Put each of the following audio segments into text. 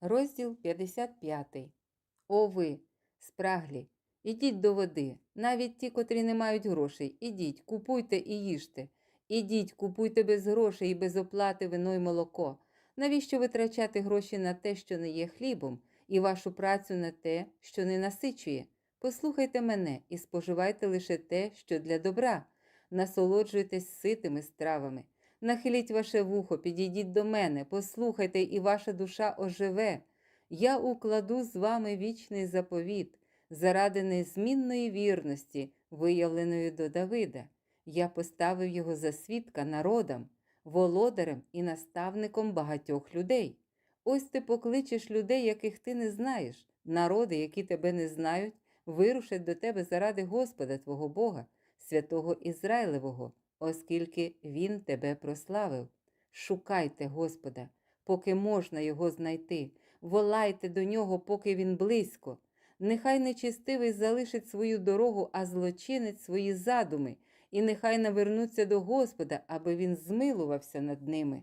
Розділ 55. О ви, спраглі, ідіть до води, навіть ті, котрі не мають грошей, ідіть, купуйте і їжте. Ідіть, купуйте без грошей і без оплати вино й молоко. Навіщо витрачати гроші на те, що не є хлібом, і вашу працю на те, що не насичує? Послухайте мене і споживайте лише те, що для добра. Насолоджуйтесь ситими стравами. Нахиліть ваше вухо, підійдіть до мене, послухайте, і ваша душа оживе. Я укладу з вами вічний заповіт заради незмінної вірності, виявленої до Давида. Я поставив його за свідка народам, володарем і наставником багатьох людей. Ось ти покличеш людей, яких ти не знаєш, народи, які тебе не знають, вирушать до тебе заради Господа твого Бога, святого Ізраїлевого, оскільки Він тебе прославив. Шукайте Господа, поки можна його знайти, волайте до нього, поки він близько. Нехай нечистивий залишить свою дорогу, а злочинець свої задуми, і нехай навернуться до Господа, аби він змилувався над ними.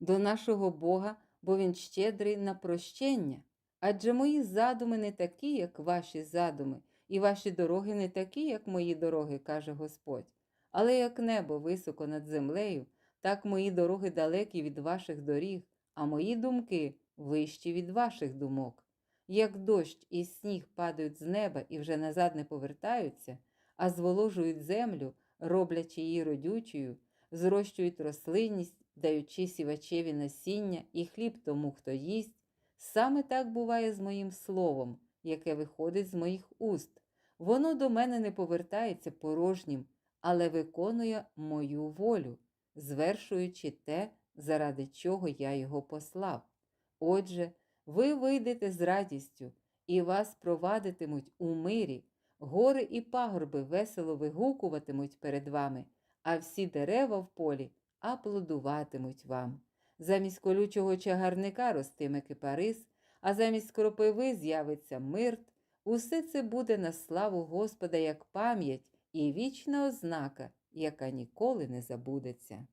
До нашого Бога, бо він щедрий на прощення. Адже мої задуми не такі, як ваші задуми, і ваші дороги не такі, як мої дороги, каже Господь. Але як небо високо над землею, так мої дороги далекі від ваших доріг, а мої думки вищі від ваших думок. Як дощ і сніг падають з неба і вже назад не повертаються, а зволожують землю, роблячи її родючою, зрощують рослинність, даючи сівачеві насіння і хліб тому, хто їсть, саме так буває з моїм словом, яке виходить з моїх уст. Воно до мене не повертається порожнім, але виконує мою волю, звершуючи те, заради чого я його послав. Отже, ви вийдете з радістю, і вас провадитимуть у мирі, гори і пагорби весело вигукуватимуть перед вами, а всі дерева в полі аплодуватимуть вам. Замість колючого чагарника ростиме кипарис, а замість кропиви з'явиться мирт. Усе це буде на славу Господа як пам'ять і вічна ознака, яка ніколи не забудеться.